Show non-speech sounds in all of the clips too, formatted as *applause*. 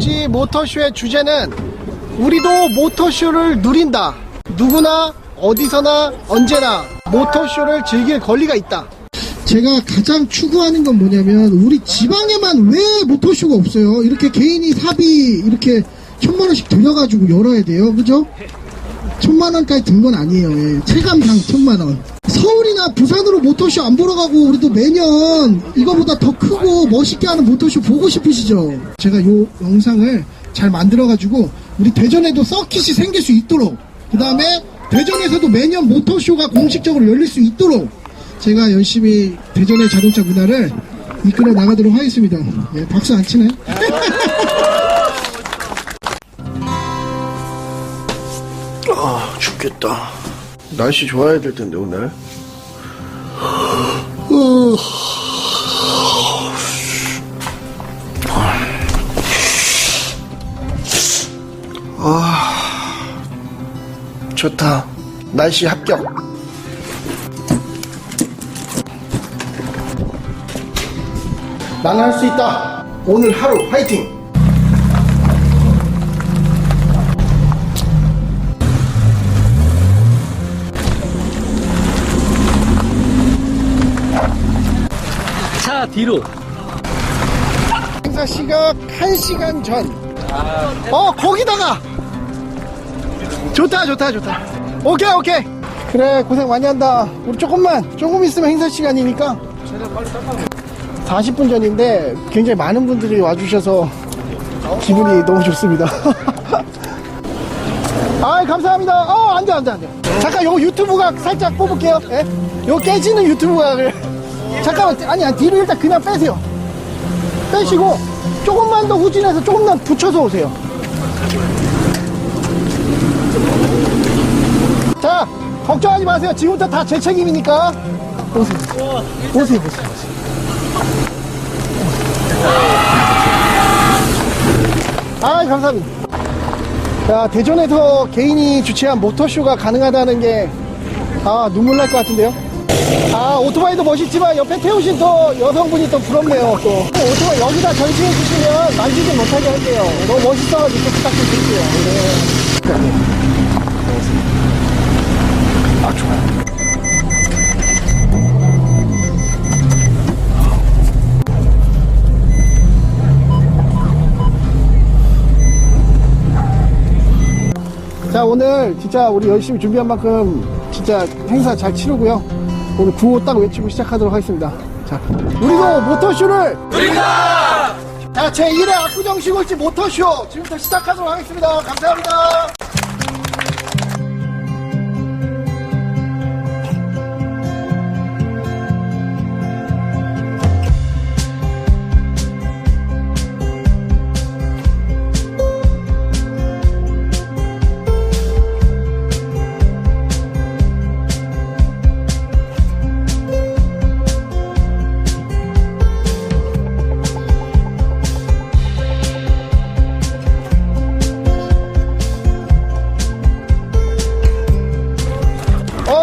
시골지 모터쇼의 주제는 우리도 모터쇼를 누린다 누구나 어디서나 언제나 모터쇼를 즐길 권리가 있다 제가 가장 추구하는 건 뭐냐면 우리 지방에만 왜 모터쇼가 없어요 이렇게 개인이 사비 이렇게 천만 원씩 들여가지고 열어야 돼요 그죠? 천만 원까지 든 건 아니에요. 예. 체감상 천만 원. 서울이나 부산으로 모터쇼 안 보러 가고 우리도 매년 이거보다 더 크고 멋있게 하는 모터쇼 보고 싶으시죠? 제가 요 영상을 잘 만들어가지고 우리 대전에도 서킷이 생길 수 있도록 그 다음에 대전에서도 매년 모터쇼가 공식적으로 열릴 수 있도록 제가 열심히 대전의 자동차 문화를 이끌어 나가도록 하겠습니다. 예, 박수 안 치네. *laughs* 아 죽겠다 날씨 좋아야 될 텐데 오늘. 아 좋다. 날씨 합격. 나는 할 수 있다. 오늘 하루 화이팅 뒤로. 행사 시각 1시간 전. 어, 거기다가! 좋다, 좋다, 좋다. 오케이, 오케이. 그래, 고생 많이 한다. 우리 조금만, 조금 있으면 행사 시간이니까. 40분 전인데 굉장히 많은 분들이 와주셔서 기분이 너무 좋습니다. *laughs* 아 감사합니다. 어, 안 돼, 안 돼, 안 돼. 잠깐, 요거 유튜브가 살짝 뽑을게요. 예? 요 깨지는 유튜브가. 그래. 잠깐만, 아니, 아니, 뒤로 일단 그냥 빼세요. 빼시고 조금만 더 후진해서 조금만 붙여서 오세요. 자, 걱정하지 마세요. 지금부터 다 제 책임이니까. 오세요. 오세요, 오세요, 오세요. 아, 감사합니다. 자, 대전에서 개인이 주최한 모터쇼가 가능하다는 게, 아, 눈물 날 것 같은데요? 아, 오토바이도 멋있지만 옆에 태우신 또 여성분이 또 부럽네요, 또. 오토바이 여기다 전시해 주시면 만지지 못하게 할게요. 너무 멋있어가지고 부탁 좀 드릴게요. 네. 아, 좋아요. 자, 오늘 진짜 우리 열심히 준비한 만큼 진짜 행사 잘 치르고요. 오늘 구호 딱 외치고 시작하도록 하겠습니다. 자, 우리도 모터쇼를 드립니다! 자, 제 1회 압구정 시골지 모터쇼 지금부터 시작하도록 하겠습니다. 감사합니다.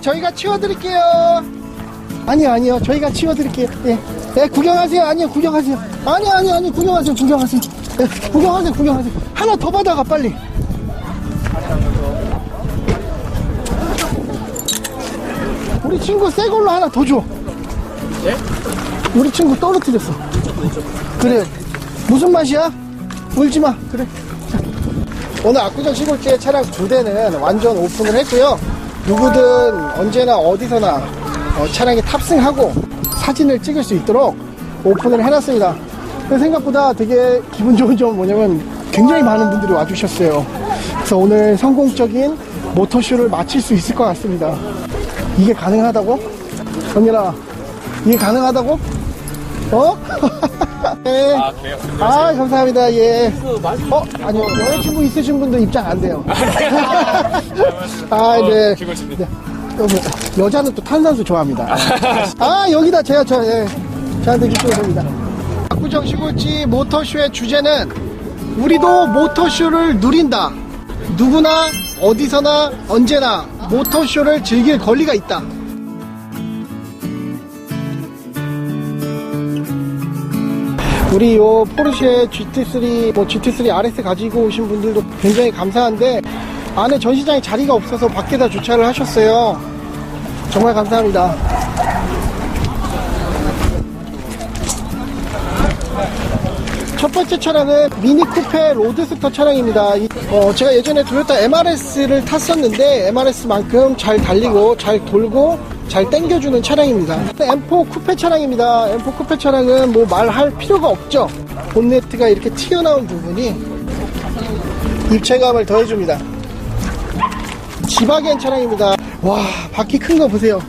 저희가 치워드릴게요. 아니요, 아니요. 저희가 치워드릴게요. 예. 예, 구경하세요. 아니요, 구경하세요. 아니요, 아니요, 아니요. 구경하세요, 구경하세요. 예, 구경하세요, 구경하세요. 하나 더 받아가, 빨리. 우리 친구 새 걸로 하나 더 줘. 예? 우리 친구 떨어뜨렸어. 그래. 무슨 맛이야? 울지 마. 그래. 오늘 압구정 시골지의 차량 두 대는 완전 오픈을 했고요. 누구든 언제나 어디서나 어, 차량에 탑승하고 사진을 찍을 수 있도록 오픈을 해놨습니다. 생각보다 되게 기분 좋은 점은 뭐냐면 굉장히 많은 분들이 와주셨어요. 그래서 오늘 성공적인 모터쇼를 마칠 수 있을 것 같습니다. 이게 가능하다고? 정연아, 이게 가능하다고? 어? *laughs* 네. 아, 그래요? 아, 감사합니다. 예. 어, 아니요. 여자친구 있으신 분들 입장 안 돼요. 아, 네. *laughs* 즐거우십니다. 네. 여- 여자는 또 탄산수 좋아합니다. *laughs* 아, 여기다 제가 저, 예. 저한테 기초입니다. 압구정 시골지 모터쇼의 주제는 우리도 모터쇼를 누린다. 누구나 어디서나 언제나 모터쇼를 즐길 권리가 있다. 우리 요 포르쉐 GT3, 뭐 GT3 RS 가지고 오신 분들도 굉장히 감사한데 안에 전시장에 자리가 없어서 밖에다 주차를 하셨어요. 정말 감사합니다. 첫 번째 차량은 미니 쿠페 로드스터 차량입니다. 이- 어, 제가 예전에 토요타 MRS를 탔었는데 MRS만큼 잘 달리고 잘 돌고 잘 당겨주는 차량입니다. M4 쿠페 차량입니다. M4 쿠페 차량은 뭐 말할 필요가 없죠. 본네트가 이렇게 튀어나온 부분이 입체감을 더해줍니다. 지바겐 차량입니다. 와, 바퀴 큰 거 보세요.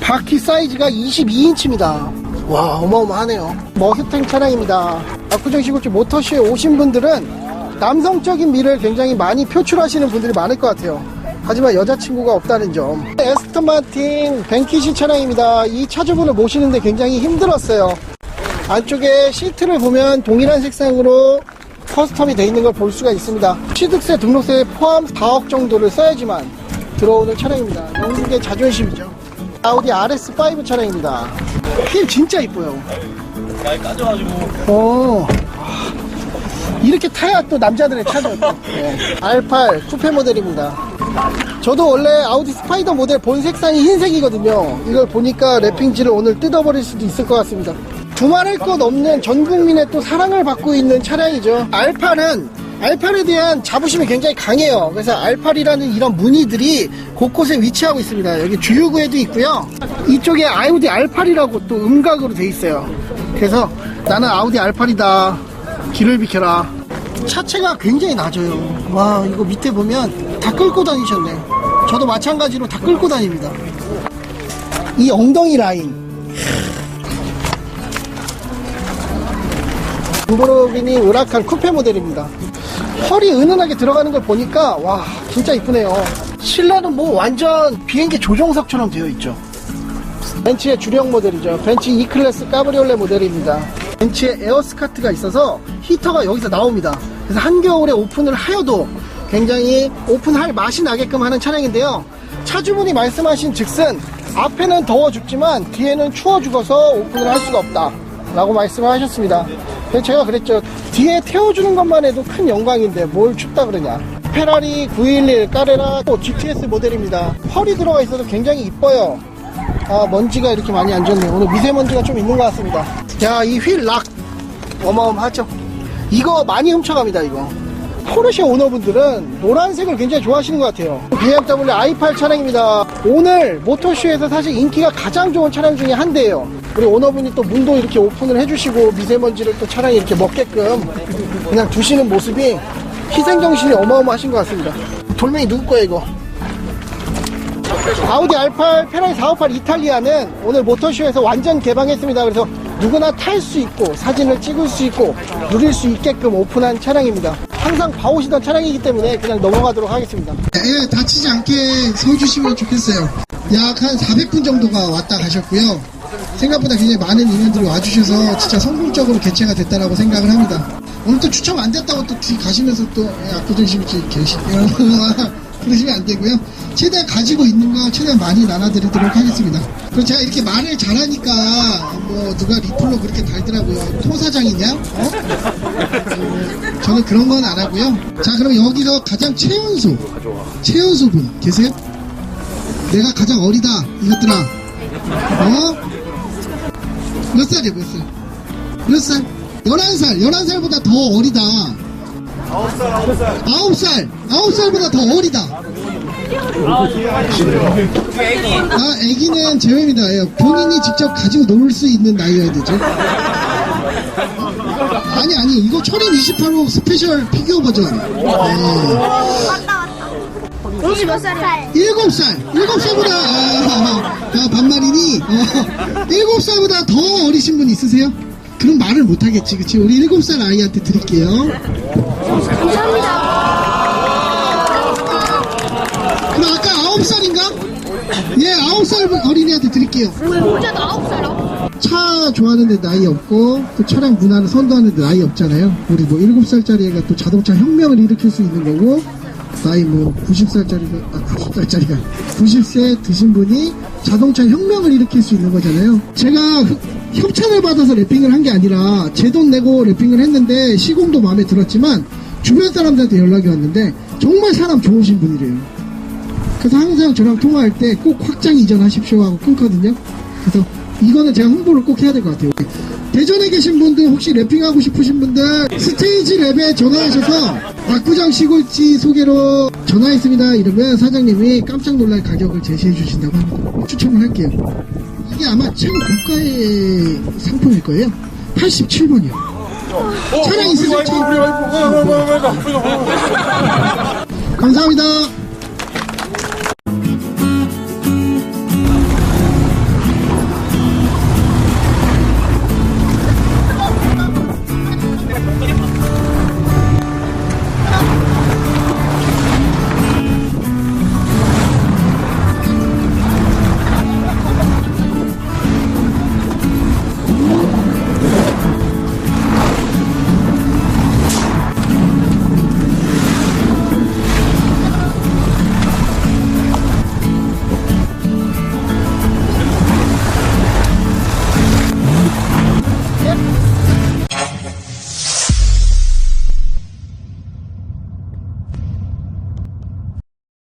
바퀴 사이즈가 22인치입니다. 와, 어마어마하네요. 머스탱 차량입니다. 압구정 시골집 모터쇼에 오신 분들은 남성적인 미를 굉장히 많이 표출하시는 분들이 많을 것 같아요. 하지만 여자친구가 없다는 점. 에스턴 마틴 벤키시 차량입니다. 이 차주분을 모시는데 굉장히 힘들었어요. 안쪽에 시트를 보면 동일한 색상으로 커스텀이 되어 있는 걸 볼 수가 있습니다. 취득세, 등록세 포함 4억 정도를 써야지만 들어오는 차량입니다. 영국의 자존심이죠. 아우디 RS5 차량입니다. 휠 진짜 이뻐요. 많이 까져가지고. 어. 이렇게 타야 또 남자들의 차죠. 또. *laughs* 네. R8 쿠페 모델입니다. 저도 원래 아우디 스파이더 모델 본 색상이 흰색이거든요. 이걸 보니까 랩핑지를 오늘 뜯어버릴 수도 있을 것 같습니다. 두말할 것 없는 전 국민의 또 사랑을 받고 있는 차량이죠. R8은 R8에 대한 자부심이 굉장히 강해요. 그래서 R8이라는 이런 무늬들이 곳곳에 위치하고 있습니다. 여기 주유구에도 있고요. 이쪽에 아우디 R8이라고 또 음각으로 돼 있어요. 그래서 나는 아우디 R8이다. 길을 비켜라. 차체가 굉장히 낮아요. 와, 이거 밑에 보면 다 끌고 다니셨네. 저도 마찬가지로 다 끌고 다닙니다. 이 엉덩이 라인. lamborghini 으라칸 쿠페 모델입니다. 펄이 은은하게 들어가는 걸 보니까 와 진짜 이쁘네요. 실내는 뭐 완전 비행기 조종석처럼 되어 있죠. 벤츠의 주력 모델이죠. 벤츠 E클래스 까브리올레 모델입니다. 벤츠에 에어스카트가 있어서 히터가 여기서 나옵니다. 그래서 한겨울에 오픈을 하여도 굉장히 오픈할 맛이 나게끔 하는 차량인데요. 차주분이 말씀하신 즉슨 앞에는 더워 죽지만 뒤에는 추워 죽어서 오픈을 할 수가 없다. 라고 말씀을 하셨습니다. 제가 그랬죠. 뒤에 태워주는 것만 해도 큰 영광인데 뭘 춥다 그러냐. 페라리 911 까레라 또 GTS 모델입니다. 펄이 들어가 있어서 굉장히 이뻐요. 아, 먼지가 이렇게 많이 안 좋네요. 오늘 미세먼지가 좀 있는 것 같습니다. 야, 이 휠 락. 어마어마하죠? 이거 많이 훔쳐갑니다, 이거. 포르쉐 오너분들은 노란색을 굉장히 좋아하시는 것 같아요. BMW i8 차량입니다. 오늘 모터쇼에서 사실 인기가 가장 좋은 차량 중에 한 대예요. 우리 오너분이 또 문도 이렇게 오픈을 해주시고 미세먼지를 또 차량이 이렇게 먹게끔 그냥 두시는 모습이 희생정신이 어마어마하신 것 같습니다. 돌멩이 누구 거야, 이거? 아우디 R8, 페라리 458 이탈리아는 오늘 모터쇼에서 완전 개방했습니다. 그래서 누구나 탈 수 있고 사진을 찍을 수 있고 누릴 수 있게끔 오픈한 차량입니다. 항상 봐오시던 차량이기 때문에 그냥 넘어가도록 하겠습니다. 예, 다치지 않게 서 주시면 좋겠어요. 약 한 400분 정도가 왔다 가셨고요. 생각보다 굉장히 많은 인원들이 와주셔서 진짜 성공적으로 개최가 됐다라고 생각을 합니다. 오늘 또 추첨 안 됐다고 또 뒤 가시면서 또 예, 압구정시고 계시고요. *laughs* 그러시면 안 되고요. 최대한 가지고 있는 거 최대한 많이 나눠드리도록 하겠습니다. 그리고 제가 이렇게 말을 잘하니까 뭐 누가 리플로 그렇게 달더라고요. 토사장이냐? 어? 어, 저는 그런 건 안 하고요. 자 그럼 여기서 가장 최연소 최연소 분 계세요? 내가 가장 어리다 이것들아 어? 몇 살이야 몇 살? 몇 살? 11살 11살보다 더 어리다 아홉 살, 아홉 살보다 더 어리다. 아, 애기는 제외입니다. 예, 본인이 직접 가지고 놀 수 있는 나이여야 되죠. 아니, 아니, 이거 철인 28호 스페셜 피규어 버전. 예. 혹시 몇 살이야? 일곱 살, 일곱 살보다, 아, 아, 반말이니, 어, 일곱 살보다 더 어리신 분 있으세요? 그럼 말을 못하겠지, 그치? 우리 일곱 살 아이한테 드릴게요. 그럼 아까 아홉 살인가? 예, 아홉 살 어린이한테 드릴게요. 왜 혼자 나 아홉 살이야? 차 좋아하는데 나이 없고 또 차량 문화를 선도하는데 나이 없잖아요. 우리 뭐 일곱 살짜리 애가 또 자동차 혁명을 일으킬 수 있는 거고 나이 뭐 90살짜리가 아 90살짜리가 90세 드신 분이 자동차 혁명을 일으킬 수 있는 거잖아요. 제가 흑- 협찬을 받아서 랩핑을 한 게 아니라 제 돈 내고 랩핑을 했는데 시공도 마음에 들었지만 주변 사람들한테 연락이 왔는데 정말 사람 좋으신 분이래요. 그래서 항상 저랑 통화할 때 꼭 확장 이전하십시오 하고 끊거든요. 그래서 이거는 제가 홍보를 꼭 해야 될 것 같아요. 대전에 계신 분들 혹시 랩핑하고 싶으신 분들 스테이지 랩에 전화하셔서 압구정 시골지 소개로 전화했습니다 이러면 사장님이 깜짝 놀랄 가격을 제시해 주신다고 합니다. 추천을 할게요. 이게 아마 최고가의 상품일 거예요. 87번이요. 차량 있으세요? 감사합니다.